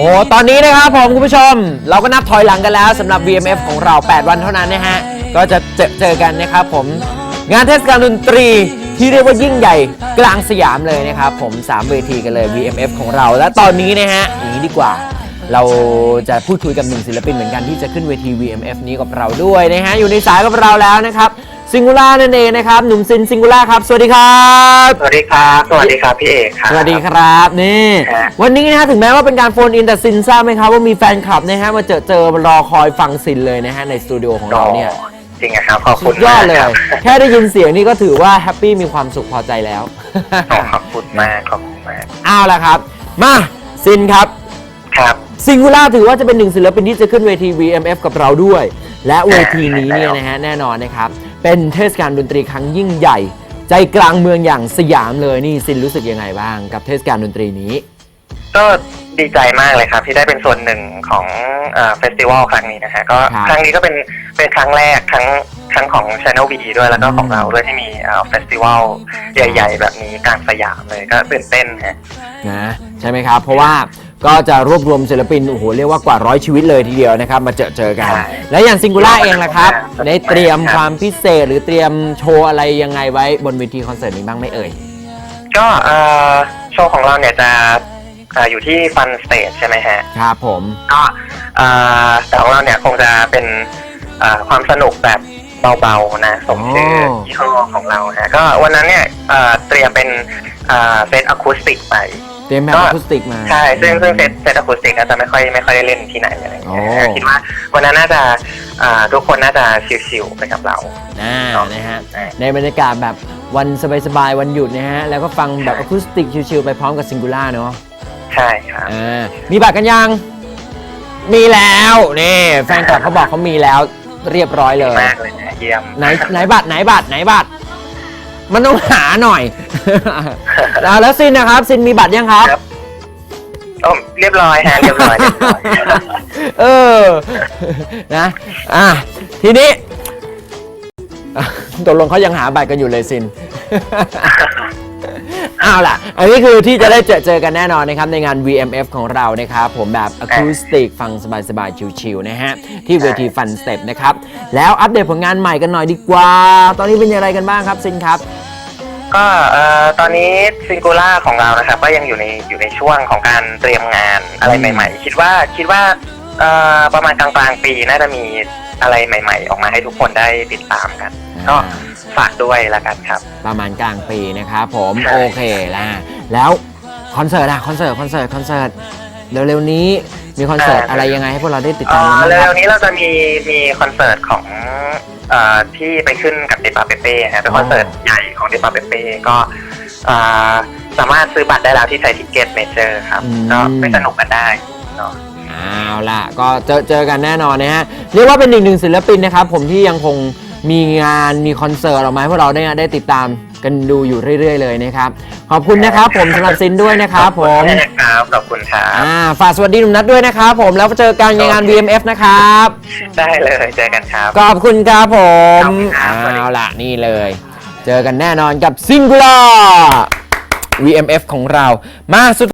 อ้ตอนนี้นะครับผมคุณผู้ชม เราก็นับถอยหลังกันแล้วสำหรับ VMF ของเรา 8 วันเท่านั้นนะฮะ ก็จะเจอเจอกันนะครับผม งานเทศกาลดนตรีที่เรียกว่ายิ่งใหญ่กลางสยามเลยนะครับผม 3 เวทีกันเลย VMF ของเรา และตอนนี้นะฮะอย่างนี้ดีกว่า เราจะพูดคุยกับหนึ่งศิลปินเหมือนกันที่จะขึ้นเวที VMF นี้กับเราด้วยนะฮะ อยู่ในสายกับเราแล้วนะครับ ซิง g ูล่านั่นเองนะครับ หนุ่มซินซิง g ูล่าครับ สวัสดีครับ สวัสดีครับ สวัสดีครับพี่เอกครับ สวัสดีครับ นี่ครับวันนี้นะฮะถึงแม้ว่าเป็นการโฟนอินแต่ซินทราบไหมครับว่ามีแฟนคลับนะฮะมาเจอเจอรอคอยฟังซินเลยนะฮะในสตูดิโอของเราเนี่ยจริงนะครับขอบสุคุณดยอดมากเลยครับแค่ได้ยินเสียงนี่ก็ถือว่าแฮปปี้มีความสุขพอใจแล้วขอขอบคุณมากขอบคุณมากเอาละครับ มาซินครับครับซิงคูล่าถือว่าจะเป็นหนึ่งศิลปินที่จะขึ้นเวที VMF กับเราด้วย และเวทีนี้เนี่ยนะฮะแน่นอนนะครับ เป็นเทศกาลดนตรีครั้งยิ่งใหญ่ ใจกลางเมืองอย่างสยามเลยนี่ซินรู้สึกยังไงบ้างกับเทศกาลดนตรีนี้ ก็ดีใจมากเลยครับ ที่ได้เป็นส่วนหนึ่งของเฟสติวัลครั้งนี้นะฮะก็ครับครั้งนี้ก็เป็นเป็นครั้งแรกครั้งครั้งของ Channel V ด้วยแล้วก็ของอืมเราด้วยที่มีเฟสติวัลใหญ่ ๆ แบบนี้กลางสยามเลยก็ตื่นเต้นฮะนะใช่ไหมครับ เพราะว่า ก็จะรวบรวมศิลปิน โอ้โห เรียกว่ากว่าร้อยชีวิตเลยทีเดียวนะครับ มาเจอเจอกันใช่และอย่างซิงคูล่าเองล่ะครับครับ ได้เตรียมความพิเศษหรือเตรียมโชว์อะไรยังไงไว้บนเวทีคอนเสิร์ตนี้บ้างไหมเอ่ย ก็เอ่อโชว์ของเราเนี่ยจะเอ่ออยู่ที่ฟันสเตจใช่ไหมฮะ ครับผม ก็เอ่อแต่ของเราเนี่ยคงจะเป็นเอ่อความสนุกแบบเบาๆนะสมชื่อยี่ห้อของเราฮะก็วันนั้นเนี่ยเอ่อเตรียมเป็นเอ่อเซตอะคูสติกไป เตรียมแบบก็อะคูสติกมา ใช่ซึ่งซึ่งเซตเซตอะคูสติกก็จะไม่ค่อยไม่ค่อยได้เล่นที่ไหนอะไรอย่างเงี้ยโอ้ คิดว่าวันนั้นน่าจะเอ่อทุกคนน่าจะชิลๆไปกับเรา อ่านะฮะอ่าในบรรยากาศแบบวันสบายๆ วันหยุดนะฮะ แล้วก็ฟังแบบใช่อะคูสติกชิลๆ ไปพร้อมกับซิงคูล่าเนาะใช่ครับ อ่ามีบัตรกันยัง มีแล้วนี่แฟนคลับเขาบอกเขามีแล้วเรียบร้อยเลย มากเลยนะเยี่ยมไหนไหนบัตรไหนบัตรไหนบัตร มันต้องหาหน่อย อ่าแล้วซินนะครับซินมีบัตรยังครับ ครับโอ้เรียบร้อยฮะเรียบร้อยเรียบร้อยเออ นะ อะ ทีนี้อะตกลงเขายังหาบัตรกันอยู่เลยซิน เอาล่ะ อันนี้คือที่จะได้เจอเจอกันแน่นอนนะครับ ในงาน VMF ของเรานะครับ ผมแบบอะคูสติกฟังสบายๆ ชิลๆนะฮะ ที่เวทีฟันสเต็ปนะครับ แล้วอัปเดตผลงานใหม่กันหน่อยดีกว่า ตอนนี้เป็นยังไงกันบ้างครับซินครับ ก็เอ่อตอนนี้ซิงคูล่าของเรานะครับก็ยังอยู่ในอยู่ในช่วงของการเตรียมงานอะไรอืมใหม่ ๆ คิดว่าคิดว่าเอ่อประมาณกลางๆปีน่าจะมีอะไรใหม่ ๆ ออกมาให้ทุกคนได้ติดตามกัน ก็อ่าฝากด้วยละกันครับ ประมาณกลางปีนะครับผมใช่ โอเคแล้วแล้วคอนเสิร์ตอะคอนเสิร์ตคอนเสิร์ตคอนเสิร์ตเร็วๆนี้มีคอนเสิร์ตอะไรยังไงให้พวกเราได้ติดเอ่ตามกันอบ้างคเร็รัวบๆนี้เราจะมีมีคอนเสิร์ตของเอ่อที่ไปขึ้นกับเดปาเปเป้ฮะเป็นอ๋อคอนเสิร์ตใหญ่ ของเดปาเปเป้ก็เอ่อสามารถซื้อบัตรได้แล้วที่ไทยทิเก็ตเมเจอร์ครับ ก็ไปสนุกกันได้เนาะเอาล่ะ ก็เจอเจอกันแน่นอนนะฮะ เรียกว่าเป็นอีกหนึ่งศิลปินนะครับ ผมที่ยังคงมีงานมีคอนเสิร์ตออกมาให้พวกเราได้ได้ติดตามกันดูอยู่เรื่อย ๆ เลยนะครับ ขอบคุณนะครับผมสำหรับซินด้วยนะครับผมขอบคุณครับขอบคุณครับอ่าฝากสวัสดีหนุ่มนัทด้วยนะครับผมแล้วเจอกันในงาน VMF นะครับ ได้เลยเจอกันครับ ขอบคุณครับผมขอบคุณครับสวัสดีเอาล่ะนี่เลย เจอกันแน่นอนกับซิง g ูล่า VMF ของเรา มาสุด